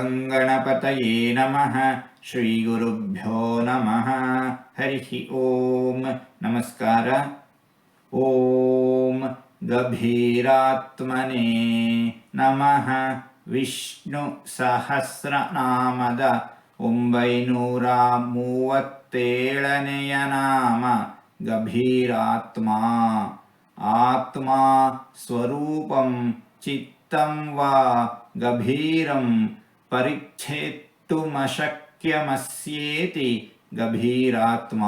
ಗಂಗಣಪತಯೇ ನಮಃ ಶ್ರೀ ಗುರುಭ್ಯೋ ನಮಃ ಹರಿ ಓಂ ನಮಸ್ಕಾರ ಓಂ ಗಭೀರಾತ್ಮನೇ ನಮಃ ವಿಷ್ಣು ಸಹಸ್ರನಾಮದ ಒಂಬೈನೂರ ಮೂವತ್ತೇಳನೆಯ ನಾಮ ಗಭೀರಾತ್ಮ ಆತ್ಮ ಸ್ವರೂಪಂ ಚಿತ್ತಂ ವಾ ಗಭೀರಂ ಪರಿಚ್ಛೇತ್ತುಮಶಕ್ಯಮಸ್ಯೇತಿ ಗಭೀರಾತ್ಮ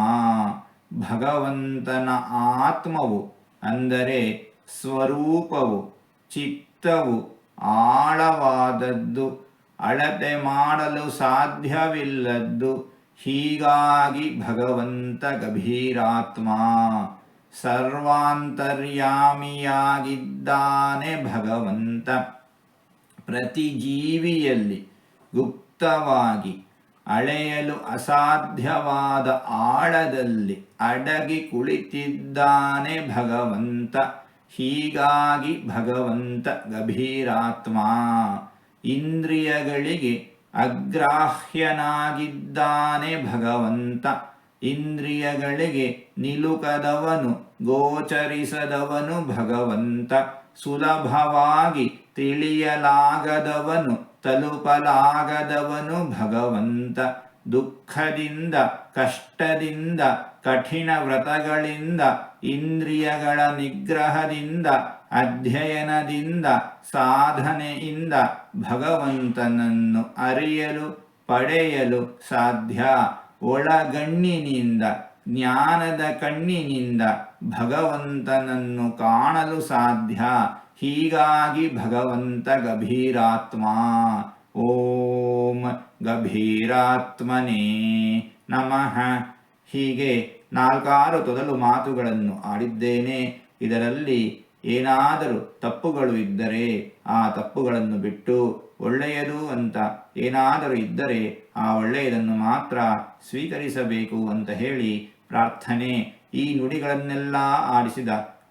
ಭಗವಂತನ ಆತ್ಮವು, ಅಂದರೆ ಸ್ವರೂಪವು, ಚಿತ್ತವು ಆಳವಾದದ್ದು, ಅಳತೆ ಮಾಡಲು ಸಾಧ್ಯವಿಲ್ಲದ್ದು, ಹೀಗಾಗಿ ಭಗವಂತ ಗಭೀರಾತ್ಮ ಸರ್ವಾಂತರ್ಯಾಮಿಯಾಗಿದ್ದಾನೆ ಭಗವಂತ. ಪ್ರತಿ ಜೀವಿಯಲ್ಲಿ ಗುಪ್ತವಾಗಿ ಅಳೆಯಲು ಅಸಾಧ್ಯವಾದ ಆಳದಲ್ಲಿ ಅಡಗಿ ಕುಳಿತಿದ್ದಾನೆ ಭಗವಂತ. ಹೀಗಾಗಿ ಭಗವಂತ ಗಭೀರಾತ್ಮ. ಇಂದ್ರಿಯಗಳಿಗೆ ಅಗ್ರಾಹ್ಯನಾಗಿದ್ದಾನೆ ಭಗವಂತ. ಇಂದ್ರಿಯಗಳಿಗೆ ನಿಲುಕದವನು, ಗೋಚರಿಸದವನು ಭಗವಂತ. ಸುಲಭವಾಗಿ ತಿಳಿಯಲಾಗದವನು ತಲುಪಲಾಗದವನು ಭಗವಂತ. ದುಃಖದಿಂದ, ಕಷ್ಟದಿಂದ, ಕಠಿಣ ವ್ರತಗಳಿಂದ, ಇಂದ್ರಿಯಗಳ ನಿಗ್ರಹದಿಂದ, ಅಧ್ಯಯನದಿಂದ, ಸಾಧನೆಯಿಂದ ಭಗವಂತನನ್ನು ಅರಿಯಲು, ಪಡೆಯಲು ಸಾಧ್ಯ. ಒಳಗಣ್ಣಿನಿಂದ, ಜ್ಞಾನದ ಕಣ್ಣಿನಿಂದ ಭಗವಂತನನ್ನು ಕಾಣಲು ಸಾಧ್ಯ. ಹೀಗಾಗಿ ಭಗವಂತ ಗಭೀರಾತ್ಮ. ಓಂ ಗಭೀರಾತ್ಮನೇ ನಮಃ. ಹೀಗೆ ನಾಲ್ಕಾರು ತೊದಲು ಮಾತುಗಳನ್ನು ಆಡಿದ್ದೇನೆ. ಇದರಲ್ಲಿ ಏನಾದರೂ ತಪ್ಪುಗಳು ಇದ್ದರೆ ಆ ತಪ್ಪುಗಳನ್ನು ಬಿಟ್ಟು ಒಳ್ಳೆಯದು ಅಂತ ಏನಾದರೂ ಇದ್ದರೆ ಆ ಒಳ್ಳೆಯದನ್ನು ಮಾತ್ರ ಸ್ವೀಕರಿಸಬೇಕು ಅಂತ ಹೇಳಿ ಪ್ರಾರ್ಥನೆ. ಈ ನುಡಿಗಳನ್ನೆಲ್ಲ ಆಡಿಸಿದ